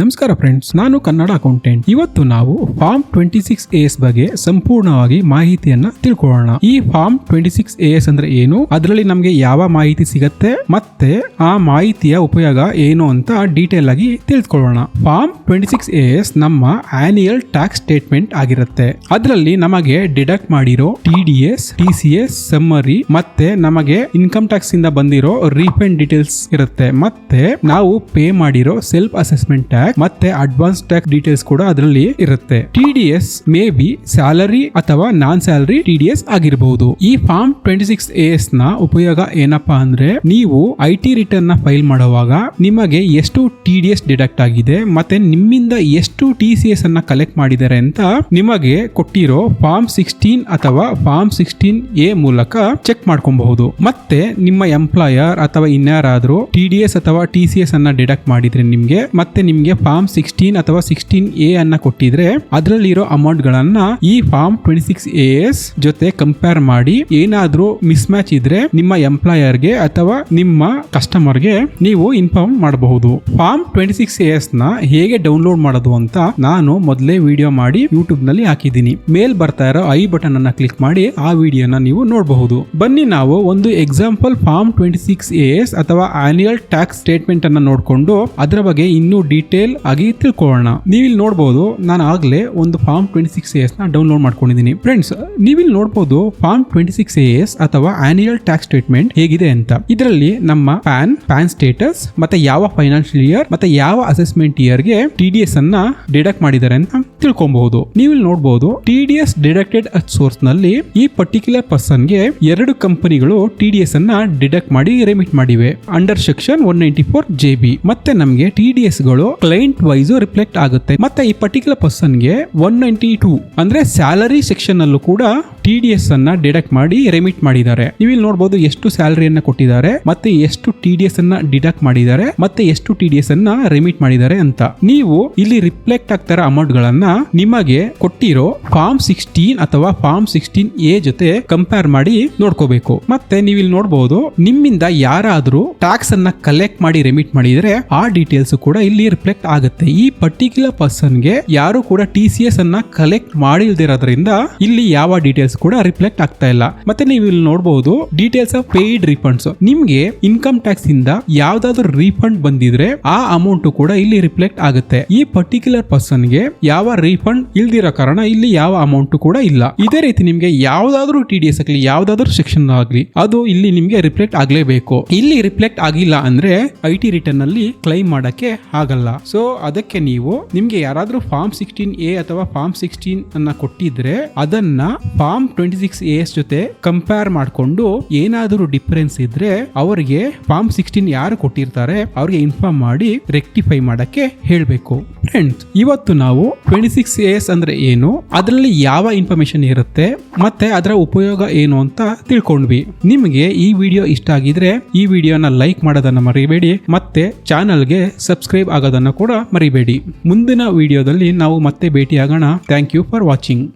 ನಮಸ್ಕಾರ ಫ್ರೆಂಡ್ಸ್ ನಾನು ಕನ್ನಡ ಅಕೌಂಟೆಂಟ್ ಇವತ್ತು ನಾವು ಫಾರ್ಮ್ ಟ್ವೆಂಟಿ ಸಿಕ್ಸ್ ಎಸ್ ಬಗ್ಗೆ ಸಂಪೂರ್ಣವಾಗಿ ಮಾಹಿತಿಯನ್ನ ತಿಳ್ಕೊಳ್ಳೋಣ. ಈ ಫಾರ್ಮ್ ಟ್ವೆಂಟಿ ಸಿಕ್ಸ್ ಎಸ್ ಅಂದ್ರೆ ಏನು? ಅದರಲ್ಲಿ ನಮಗೆ ಯಾವ ಮಾಹಿತಿ ಸಿಗತ್ತೆ? ಮತ್ತೆ ಆ ಮಾಹಿತಿಯ ಉಪಯೋಗ ಏನು ಅಂತ ಡೀಟೇಲ್ ಆಗಿ ತಿಳ್ಕೊಳ್ಳೋಣ. ಫಾರ್ಮ್ ಟ್ವೆಂಟಿ ಸಿಕ್ಸ್ ಎಸ್ ನಮ್ಮ ಆನ್ಯುಯಲ್ ಟ್ಯಾಕ್ಸ್ ಸ್ಟೇಟ್ಮೆಂಟ್ ಆಗಿರುತ್ತೆ. ಅದರಲ್ಲಿ ನಮಗೆ ಡಿಡಕ್ಟ್ ಮಾಡಿರೋ T D S T C S summary ಮತ್ತೆ ನಮಗೆ ಇನ್ಕಮ್ ಟ್ಯಾಕ್ಸ್ ಇಂದ ಬಂದಿರೋ ರೀಫಂಡ್ ಡೀಟೇಲ್ಸ್ ಇರುತ್ತೆ. ಮತ್ತೆ ನಾವು ಪೇ ಮಾಡಿರೋ ಸೆಲ್ಫ್ ಅಸೆಸ್ಮೆಂಟ್ ಮತ್ತೆ ಅಡ್ವಾನ್ಸ್ ಟ್ಯಾಕ್ ಡೀಟೇಲ್ಸ್ ಕೂಡ ಅದರಲ್ಲಿ ಇರುತ್ತೆ. T D S may be salary ಅಥವಾ non salary T D S ಆಗಿರಬಹುದು ಈ ಫಾರ್ಮ್ ಟ್ವೆಂಟಿ ಸಿಕ್ಸ್ ಎಸ್ನ ಉಪಯೋಗ ಏನಪ್ಪಾ ಅಂದ್ರೆ, ನೀವು ಐ ಟಿ ರಿಟರ್ನ್ನ ಫೈಲ್ ಮಾಡುವಾಗ ನಿಮಗೆ ಎಷ್ಟು ಟಿ ಡಿ ಎಸ್ ಡಿಡಕ್ಟ್ ಆಗಿದೆ, ಮತ್ತೆ ನಿಮ್ಮಿಂದ ಎಷ್ಟು ಟಿ ಸಿ ಎಸ್ ಅನ್ನ ಕಲೆಕ್ಟ್ ಮಾಡಿದ್ದಾರೆ ಅಂತ ನಿಮಗೆ ಕೊಟ್ಟಿರೋ ಫಾರ್ಮ್ ಸಿಕ್ಸ್ಟೀನ್ ಅಥವಾ ಫಾರ್ಮ್ ಸಿಕ್ಸ್ಟೀನ್ ಎ ಮೂಲಕ ಚೆಕ್ ಮಾಡ್ಕೊಬಹುದು. ಮತ್ತೆ ನಿಮ್ಮ ಎಂಪ್ಲಾಯರ್ ಅಥವಾ ಇನ್ಯಾರಾದ್ರೂ ಟಿ ಡಿ ಎಸ್ ಅಥವಾ ಟಿ ಸಿ ಎಸ್ ಅನ್ನ ಡಿಡಕ್ಟ್ ಮಾಡಿದ್ರೆ ನಿಮ್ಗೆ, ಮತ್ತೆ ನಿಮ್ಗೆ ಫಾರ್ಮ್ ಸಿಕ್ಸ್ಟೀನ್ ಅಥವಾ ಸಿಕ್ಸ್ಟೀನ್ ಎ ಅನ್ನ ಕೊಟ್ಟಿದ್ರೆ ಅದರಲ್ಲಿರೋ ಅಮೌಂಟ್ ಗಳನ್ನ ಈ form twenty six A S ಜೊತೆ ಕಂಪೇರ್ ಮಾಡಿ ಏನಾದ್ರೂ ಮಿಸ್ ಮ್ಯಾಚ್ ಇದ್ರೆ ನಿಮ್ಮ ಎಂಪ್ಲಾಯರ್ಗೆ ಅಥವಾ ನಿಮ್ಮ ಕಸ್ಟಮರ್ಗೆ ನೀವು ಇನ್ಫಾರ್ಮ್ ಮಾಡಬಹುದು. ಫಾರ್ಮ್ ಟ್ವೆಂಟಿ ಸಿಕ್ಸ್ ಎ ಎಸ್ನ ಹೇಗೆ ಡೌನ್ಲೋಡ್ ಮಾಡೋದು ಅಂತ ನಾನು ಮೊದಲೇ ವಿಡಿಯೋ ಮಾಡಿ ಯೂಟ್ಯೂಬ್ನಲ್ಲಿ ಹಾಕಿದ್ದೀನಿ. ಮೇಲ್ ಬರ್ತಾ ಇರೋ ಐ ಬಟನ್ ಅನ್ನ ಕ್ಲಿಕ್ ಮಾಡಿ ಆ ವಿಡಿಯೋನ ನೀವು ನೋಡಬಹುದು. ಬನ್ನಿ ನಾವು ಒಂದು example form twenty six A S ಅಥವಾ ಆನ್ಯುಯಲ್ ಟ್ಯಾಕ್ಸ್ ಸ್ಟೇಟ್ಮೆಂಟ್ ಅನ್ನ ನೋಡಿಕೊಂಡು ಅದರ ಬಗ್ಗೆ ಇನ್ನೂ ಡೀಟೇಲ್ ಆಗಿ ತಿಳ್ಕೊಳ್ಳೋಣ. ನೀವಿಲ್ಲಿ ನೋಡಬಹುದು ನಾನು ಆಗಲೇ ಒಂದು ಫಾರ್ಮ್ ಟ್ವೆಂಟಿ ಸಿಕ್ಸ್ ಎಸ್ನ ಡೌನ್ಲೋಡ್ ಮಾಡ್ಕೊಂಡಿದ್ದೀನಿ. ಫ್ರೆಂಡ್ಸ್, ನೀವಿಲ್ಲಿ ನೋಡಬಹುದು ಫಾರ್ಮ್ ಟ್ವೆಂಟಿ ಸಿಕ್ಸ್ ಎಸ್ ಅಥವಾ ಆನ್ಯುಯಲ್ ಟ್ಯಾಕ್ಸ್ ಸ್ಟೇಟ್ಮೆಂಟ್ ಹೇಗಿದೆ ಅಂತ. ಇದರಲ್ಲಿ ನಮ್ಮ ಪ್ಯಾನ್ ಪ್ಯಾನ್ ಸ್ಟೇಟಸ್, ಮತ್ತೆ ಯಾವ ಫೈನಾನ್ಷಿಯಲ್ ಇಯರ್, ಮತ್ತೆ ಯಾವ ಅಸೆಸ್ಮೆಂಟ್ ಇಯರ್ಗೆ ಟಿ ಡಿ ಎಸ್ ಅನ್ನ ಡಿಡಕ್ಟ್ ಮಾಡಿದ್ದಾರೆ ಅಂತ ತಿಳ್ಕೊಬಹುದು. ನೀವು ಇಲ್ಲಿ ನೋಡಬಹುದು T D S deducted at ಸೋರ್ಸ್ನಲ್ಲಿ ಈ ಪರ್ಟಿಕ್ಯುಲರ್ ಪರ್ಸನ್ಗೆ ಎರಡು ಕಂಪನಿಗಳು ಟಿ ಡಿ ಎಸ್ ಅನ್ನ ಡಿಡಕ್ಟ್ ಮಾಡಿ ರೆಮಿಟ್ ಮಾಡಿವೆ. Under section one ninety four J B ಮತ್ತೆ ನಮಗೆ ಟಿ ಡಿ ಎಸ್ಗಳು ಕ್ಲೈಂಟ್ ವೈಸ್ ರಿಫ್ಲೆಕ್ಟ್ ಆಗುತ್ತೆ. ಮತ್ತೆ ಈ ಪರ್ಟಿಕ್ಯುಲರ್ ಪರ್ಸನ್ಗೆ ಒನ್ ನೈಂಟಿ ಟೂ ಅಂದ್ರೆ ಸ್ಯಾಲರಿ ಸೆಕ್ಷನ್ ಅಲ್ಲೂ ಕೂಡ ಟಿ ಡಿ ಎಸ್ ಅನ್ನ ಡಿಡಕ್ಟ್ ಮಾಡಿ ರೆಮಿಟ್ ಮಾಡಿದ್ದಾರೆ. ನೀವು ಇಲ್ಲಿ ನೋಡಬಹುದು ಎಷ್ಟು ಸ್ಯಾಲರಿಯನ್ನ ಕೊಟ್ಟಿದ್ದಾರೆ ಮತ್ತೆ ಎಷ್ಟು ಟಿ ಡಿ ಎಸ್ ಅನ್ನ ಡಿಡಕ್ಟ್ ಮಾಡಿದ್ದಾರೆ ಮತ್ತೆ ಎಷ್ಟು ಟಿ ಡಿ ಎಸ್ ಅನ್ನ ರೆಮಿಟ್ ಮಾಡಿದ್ದಾರೆ ಅಂತ. ನೀವು ಇಲ್ಲಿ ರಿಫ್ಲೆಕ್ಟ್ ಆಗ್ತಾರ ಅಮೌಂಟ್ ಗಳನ್ನ ನಿಮಗೆ ಕೊಟ್ಟಿರೋ ಫಾರ್ಮ್ ಸಿಕ್ಸ್ಟೀನ್ ಅಥವಾ ಫಾರ್ಮ್ ಸಿಕ್ಸ್ಟೀನ್ ಎ ಜೊತೆ ಕಂಪೇರ್ ಮಾಡಿ ನೋಡ್ಕೋಬೇಕು. ಮತ್ತೆ ನೀವು ಇಲ್ಲಿ ನೋಡಬಹುದು ನಿಮ್ಮಿಂದ ಯಾರಾದ್ರೂ ಟ್ಯಾಕ್ಸ್ ಅನ್ನ ಕಲೆಕ್ಟ್ ಮಾಡಿ ರೆಮಿಟ್ ಮಾಡಿದ್ರೆ ಆ ಡೀಟೇಲ್ಸ್ ಕೂಡ ಇಲ್ಲಿ ರಿಫ್ಲೆಕ್ಟ್ ಆಗುತ್ತೆ. ಈ ಪರ್ಟಿಕ್ಯುಲರ್ ಪರ್ಸನ್ಗೆ ಯಾರು ಕೂಡ ಟಿ ಸಿ ಎಸ್ ಅನ್ನ ಕಲೆಕ್ಟ್ ಮಾಡಿಲ್ದಿರೋದ್ರಿಂದ ಇಲ್ಲಿ ಯಾವ ಡೀಟೇಲ್ಸ್ ಕೂಡ ರಿಫ್ಲೆಕ್ಟ್ ಆಗ್ತಾ ಇಲ್ಲ. ಮತ್ತೆ ನೀವು ಇಲ್ಲಿ ನೋಡಬಹುದು ಡೀಟೇಲ್ಸ್ ಆಫ್ ಪೇಯ್ಡ್ ರಿಫಂಡ್ಸ್ ನಿಮ್ಗೆ ಇನ್ಕಮ್ ಟ್ಯಾಕ್ಸ್ ಇಂದ ಯಾವ್ದಾದ್ರು ರೀಫಂಡ್ ಬಂದಿದ್ರೆ ಆ ಅಮೌಂಟ್ ಕೂಡ ಇಲ್ಲಿ ರಿಫ್ಲೆಕ್ಟ್ ಆಗುತ್ತೆ. ಈ ಪರ್ಟಿಕ್ಯುಲರ್ ಪರ್ಸನ್ಗೆ ಯಾವ ರೀಫಂಡ್ ಇಲ್ದಿರೋ ಕಾರಣ ಇಲ್ಲಿ ಯಾವ ಅಮೌಂಟ್ ಕೂಡ ಇಲ್ಲ. ಇದೇ ರೀತಿ ನಿಮ್ಗೆ ಯಾವ್ದಾದ್ರು ಟಿ ಡಿ ಎಸ್ ಆಗಲಿ, ಯಾವ್ದಾದ್ರು ಸೆಕ್ಷನ್ ಆಗಲಿ, ಅದು ಇಲ್ಲಿ ನಿಮ್ಗೆ ರಿಫ್ಲೆಕ್ಟ್ ಆಗ್ಲೇಬೇಕು. ಇಲ್ಲಿ ರಿಫ್ಲೆಕ್ಟ್ ಆಗಿಲ್ಲ ಅಂದ್ರೆ ಐ ಟಿ ರಿಟರ್ನ್ ಅಲ್ಲಿ ಕ್ಲೈಮ್ ಮಾಡಕ್ಕೆ ಆಗಲ್ಲ. ಸೊ ಅದಕ್ಕೆ ನೀವು ನಿಮ್ಗೆ ಯಾರಾದ್ರೂ ಫಾರ್ಮ್ ಸಿಕ್ಸ್ಟೀನ್ ಎ ಅಥವಾ ಫಾರ್ಮ್ ಸಿಕ್ಸ್ಟೀನ್ ಅನ್ನ ಕೊಟ್ಟಿದ್ರೆ ಅದನ್ನ ಫಾರ್ಮ್ ಟ್ವೆಂಟಿ ಸಿಕ್ಸ್ ಎಸ್ ಜೊತೆ ಕಂಪೇರ್ ಮಾಡಿಕೊಂಡು ಏನಾದರೂ ಡಿಫರೆನ್ಸ್ ಇದ್ರೆ ಅವರಿಗೆ ಫಾರ್ಮ್ ಸಿಕ್ಸ್ಟೀನ್ ಯಾರು ಕೊಟ್ಟಿರ್ತಾರೆ ಅವ್ರಿಗೆ ಇನ್ಫಾರ್ಮ್ ಮಾಡಿ ರೆಕ್ಟಿಫೈ ಮಾಡಕ್ಕೆ ಹೇಳಬೇಕು. ಫ್ರೆಂಡ್ಸ್ ಇವತ್ತು ನಾವು ಟ್ವೆಂಟಿ ಸಿಕ್ಸ್ ಎಸ್ ಅಂದ್ರೆ ಏನು, ಅದರಲ್ಲಿ ಯಾವ ಇನ್ಫಾರ್ಮೇಶನ್ ಇರುತ್ತೆ, ಮತ್ತೆ ಅದರ ಉಪಯೋಗ ಏನು ಅಂತ ತಿಳ್ಕೊಂಡ್ವಿ. ನಿಮಗೆ ಈ ವಿಡಿಯೋ ಇಷ್ಟ ಆಗಿದ್ರೆ ಈ ವಿಡಿಯೋನ ಲೈಕ್ ಮಾಡೋದನ್ನ ಮರಿಬೇಡಿ, ಮತ್ತೆ ಚಾನಲ್ಗೆ ಸಬ್ಸ್ಕ್ರೈಬ್ ಆಗೋದನ್ನ ಕೂಡ ಮರಿಬೇಡಿ. ಮುಂದಿನ ವಿಡಿಯೋದಲ್ಲಿ ನಾವು ಮತ್ತೆ ಭೇಟಿಯಾಗೋಣ. Thank you for watching